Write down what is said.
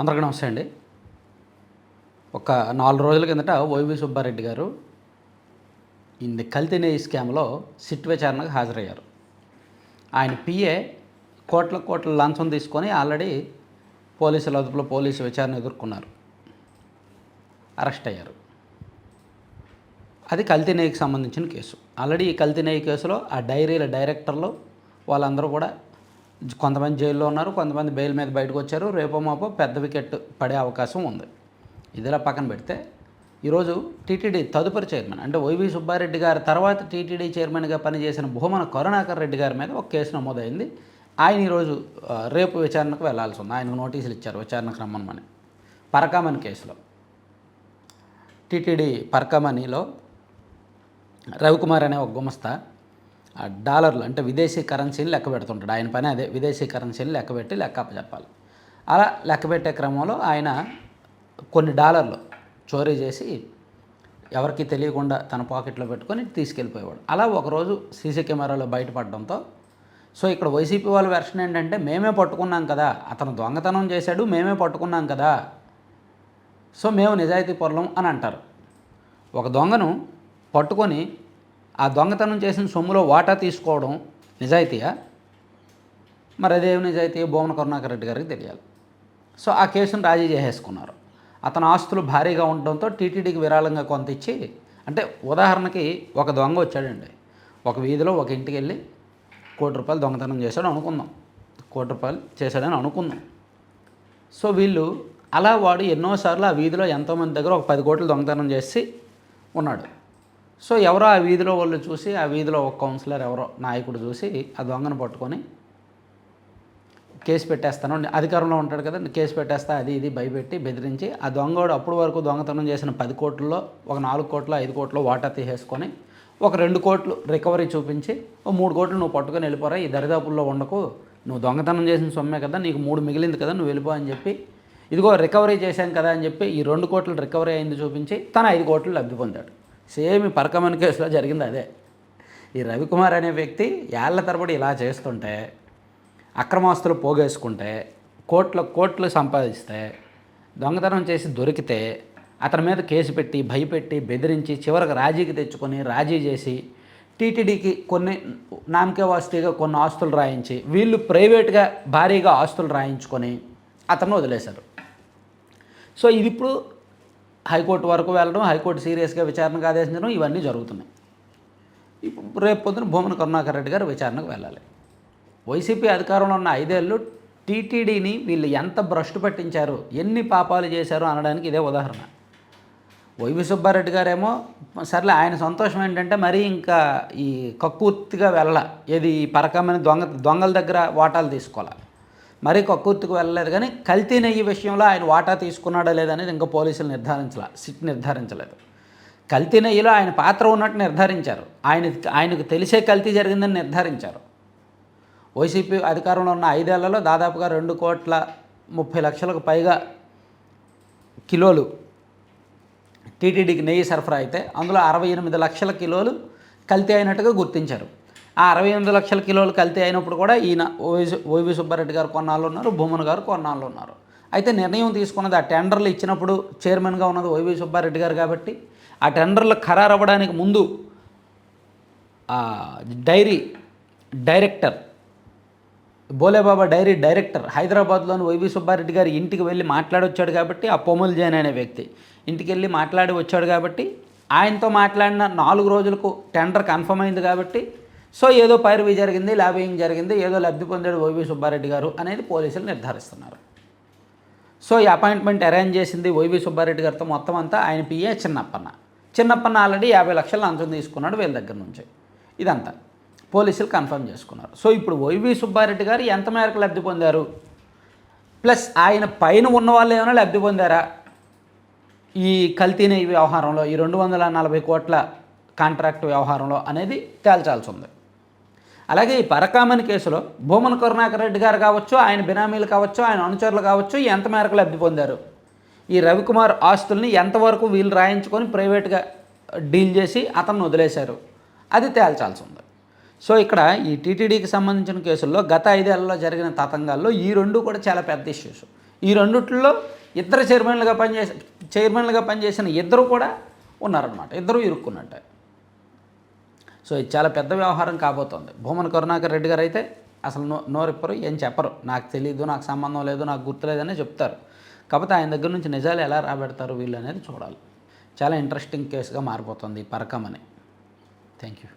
అందరికీ నమస్తే అండి. ఒక నాలుగు రోజుల కిందట వైవి సుబ్బారెడ్డి గారు ఇన్ని కల్తీనే స్కామ్లో సిట్ విచారణకు హాజరయ్యారు. ఆయన పిఏ కోట్ల కోట్ల లంచం తీసుకొని ఆల్రెడీ పోలీసుల అదుపులో పోలీసు విచారణ ఎదుర్కొన్నారు. అరెస్ట్ అయ్యారు. అది కల్తీ సంబంధించిన కేసు. ఆల్రెడీ ఈ కల్తీ కేసులో ఆ డైరీల డైరెక్టర్లు వాళ్ళందరూ కూడా కొంతమంది జైల్లో ఉన్నారు కొంతమంది బెయిల్ మీద బయటకు వచ్చారు. రేపో మాపో పెద్ద వికెట్ పడే అవకాశం ఉంది. ఇదిలా పక్కన పెడితే ఈరోజు టీటీడీ తదుపరి చైర్మన్ అంటే వైవి సుబ్బారెడ్డి గారి తర్వాత టీటీడీ చైర్మన్గా పనిచేసిన భూమన కరుణాకర్ రెడ్డి గారి మీద ఒక కేసు నమోదైంది. ఆయన ఈరోజు రేపు విచారణకు వెళ్ళాల్సి ఉంది. ఆయనకు నోటీసులు ఇచ్చారు విచారణకు రమ్మనమని. పరకామణి కేసులో. టీటీడీ పరకామణిలో రవికుమార్ అనే ఒక గుమస్తా డాలర్లు అంటే విదేశీ కరెన్సీని లెక్క పెడుతుంటాడు. ఆయన పని అదే విదేశీ కరెన్సీని లెక్క పెట్టి లెక్క చెప్పాలి. అలా లెక్క పెట్టే క్రమంలో ఆయన కొన్ని డాలర్లు చోరీ చేసి ఎవరికి తెలియకుండా తన పాకెట్లో పెట్టుకొని తీసుకెళ్ళిపోయేవాడు. అలా ఒకరోజు సీసీ కెమెరాలో బయటపడడంతో సో ఇక్కడ వైసీపీ వాళ్ళ వెర్షన్ ఏంటంటే మేమే పట్టుకున్నాం కదా అతను దొంగతనం చేశాడు మేమే పట్టుకున్నాం కదా సో మేము నిజాయితీ పొరలం అని అంటారు. ఒక దొంగను పట్టుకొని ఆ దొంగతనం చేసిన సొమ్ములో వాటా తీసుకోవడం నిజాయితీయా? మరి అదేమి నిజాయితీ? భువన కరుణాకర్ రెడ్డి గారికి తెలియాలి. సో ఆ కేసును రాజీ చేసేసుకున్నారు. అతని ఆస్తులు భారీగా ఉండడంతో టీటీడీకి విరాళంగా కొంత ఇచ్చి అంటే ఉదాహరణకి ఒక దొంగ వచ్చాడండి. ఒక వీధిలో ఒక ఇంటికి వెళ్ళి కోటి రూపాయలు దొంగతనం చేశాడు అనుకుందాం. కోటి రూపాయలు చేశాడని అనుకుందాం. సో వీళ్ళు అలా వాడు ఎన్నోసార్లు ఆ వీధిలో ఎంతోమంది దగ్గర ఒక పది కోట్లు దొంగతనం చేసి ఉన్నాడు. సో ఎవరో ఆ వీధిలో వాళ్ళు చూసి ఆ వీధిలో ఒక కౌన్సిలర్ ఎవరో నాయకుడు చూసి ఆ దొంగను పట్టుకొని కేసు పెట్టేస్తాను. అధికారంలో ఉంటాడు కదా కేసు పెట్టేస్తా అది ఇది భయపెట్టి బెదిరించి ఆ దొంగోడు అప్పుడు వరకు దొంగతనం చేసిన పది కోట్లలో ఒక నాలుగు కోట్లు ఐదు కోట్లు వాటా తీసేసుకొని ఒక రెండు కోట్లు రికవరీ చూపించి ఓ మూడు కోట్లు నువ్వు పట్టుకొని వెళ్ళిపోరా ఈ దరిదాపుల్లో ఉండకు. నువ్వు దొంగతనం చేసిన సొమ్మే కదా నీకు మూడు మిగిలింది కదా నువ్వు వెళ్ళిపో అని చెప్పి ఇదిగో రికవరీ చేశాం కదా అని చెప్పి ఈ రెండు కోట్లు రికవరీ అయింది చూపించి తన ఐదు కోట్లు లబ్ధి పొందాడు. సేమ్ ఈ కేసులో జరిగింది అదే. ఈ రవికుమార్ అనే వ్యక్తి ఏళ్ళ తరబడి ఇలా చేస్తుంటే అక్రమాస్తులు పోగేసుకుంటే కోట్ల కోట్లు సంపాదిస్తే దొంగతనం చేసి దొరికితే అతని మీద కేసు పెట్టి భయపెట్టి బెదిరించి చివరికి రాజీకి తెచ్చుకొని రాజీ చేసి టీటీడీకి కొన్ని నామకే వాస్తుగా కొన్ని ఆస్తులు రాయించి వీళ్ళు ప్రైవేట్గా భారీగా ఆస్తులు రాయించుకొని అతను వదిలేశారు. సో ఇది ఇప్పుడు హైకోర్టు వరకు వెళ్ళడం హైకోర్టు సీరియస్గా విచారణకు ఆదేశించడం ఇవన్నీ జరుగుతున్నాయి. ఇప్పుడు రేపు పొద్దున భూమన కరుణాకర్ రెడ్డి గారు విచారణకు వెళ్ళాలి. వైసీపీ అధికారంలో ఉన్న ఐదేళ్ళు టీటీడీని వీళ్ళు ఎంత భ్రష్టు పట్టించారు ఎన్ని పాపాలు చేశారు అనడానికి ఇదే ఉదాహరణ. వైవి సుబ్బారెడ్డి గారేమో సర్లే ఆయన సంతోషం ఏంటంటే మరీ ఇంకా ఈ కక్కుర్తిగా వెళ్ళాలి. ఏది ఈ పరకమైన దొంగ దొంగల దగ్గర వాటాలు తీసుకోవాలి. మరీ కక్కుర్తికి వెళ్ళలేదు కానీ కల్తీ నెయ్యి విషయంలో ఆయన వాటా తీసుకున్నాడా లేదనేది ఇంకా పోలీసులు నిర్ధారించాల సిట్ నిర్ధారించలేదు. కల్తీ నెయ్యిలో ఆయన పాత్ర ఉన్నట్టు నిర్ధారించారు. ఆయన ఆయనకు తెలిసే కల్తీ జరిగిందని నిర్ధారించారు. వైసీపీ అధికారంలో ఉన్న ఐదేళ్ళలో దాదాపుగా రెండు కోట్ల ముప్పై లక్షలకు పైగా కిలోలు టీటీడీకి నెయ్యి సరఫరా అయితే అందులో అరవై ఎనిమిది లక్షల కిలోలు కల్తీ అయినట్టుగా గుర్తించారు. ఆ అరవై ఎనిమిది లక్షల కిలోలు కల్తీ అయినప్పుడు కూడా ఈయన ఓవి ఓవి సుబ్బారెడ్డి గారు కొన్నాళ్ళు ఉన్నారు భూమన్ గారు కొన్నాళ్ళు ఉన్నారు. అయితే నిర్ణయం తీసుకున్నది ఆ టెండర్లు ఇచ్చినప్పుడు చైర్మన్గా ఉన్నది ఓవి సుబ్బారెడ్డి గారు కాబట్టి ఆ టెండర్లు ఖరారు అవ్వడానికి ముందు dairy director Bholebaba dairy director హైదరాబాద్లోని వైవి సుబ్బారెడ్డి గారి ఇంటికి వెళ్ళి మాట్లాడొచ్చాడు కాబట్టి ఆ పొముల్ జైన్ అనే వ్యక్తి ఇంటికి వెళ్ళి మాట్లాడి వచ్చాడు కాబట్టి ఆయనతో మాట్లాడిన నాలుగు రోజులకు టెండర్ కన్ఫర్మ్ అయింది కాబట్టి సో ఏదో పైరవీ జరిగింది లాబింగ్ జరిగింది ఏదో లబ్ధి పొందాడు వైవి సుబ్బారెడ్డి గారు అనేది పోలీసులు నిర్ధారిస్తున్నారు. సో ఈ అపాయింట్మెంట్ అరేంజ్ చేసింది వైవి సుబ్బారెడ్డి గారితో మొత్తం అంతా ఆయన పిఏ చిన్నప్పన్న. చిన్నప్పన్న ఆల్రెడీ యాభై లక్షలు లంచం తీసుకున్నాడు వీళ్ళ దగ్గర నుంచి. ఇదంతా పోలీసులు కన్ఫర్మ్ చేసుకున్నారు. సో ఇప్పుడు వైవి సుబ్బారెడ్డి గారు ఎంత మేరకు లబ్ధి పొందారు? ప్లస్ ఆయన పైన ఉన్న వాళ్ళు ఏమైనా లబ్ధి పొందారా? ఈ కల్తీన వ్యవహారంలో ఈ రెండు వందల నలభై కోట్ల కాంట్రాక్ట్ వ్యవహారంలో అనేది తేల్చాల్సి ఉంది. అలాగే ఈ పరకామని కేసులో భూమన కరుణాకర్ రెడ్డి గారు కావచ్చు ఆయన బినామీలు కావచ్చు ఆయన అనుచరులు కావచ్చు ఎంత మేరకు లబ్ధి పొందారు? ఈ రవికుమార్ ఆస్తుల్ని ఎంతవరకు వీళ్ళు రాయించుకొని ప్రైవేట్గా డీల్ చేసి అతన్ని వదిలేశారు? అది తేల్చాల్సి ఉంది. సో ఇక్కడ ఈ టీటీడీకి సంబంధించిన కేసుల్లో గత ఐదేళ్ళలో జరిగిన తతంగాల్లో ఈ రెండు కూడా చాలా పెద్ద ఇష్యూస్. ఈ రెండిట్లో ఇద్దరు చైర్మన్లుగా పనిచేసి చైర్మన్లుగా పనిచేసిన ఇద్దరు కూడా ఉన్నారనమాట ఇద్దరు ఇరుక్కున్నట్టే. సో ఇది చాలా పెద్ద వ్యవహారం కాబోతోంది. భూమన కరుణాకర్ రెడ్డి గారు అయితే అసలు నో నోరిప్పరు ఏం చెప్పరు. నాకు తెలియదు నాకు సంబంధం లేదు నాకు గుర్తులేదని చెప్తారు. కాకపోతే ఆయన దగ్గర నుంచి నిజాలు ఎలా రాబెడతారు వీళ్ళు అనేది చూడాలి. చాలా ఇంట్రెస్టింగ్ కేసుగా మారిపోతుంది ఈ పరకం అని థ్యాంక్ యూ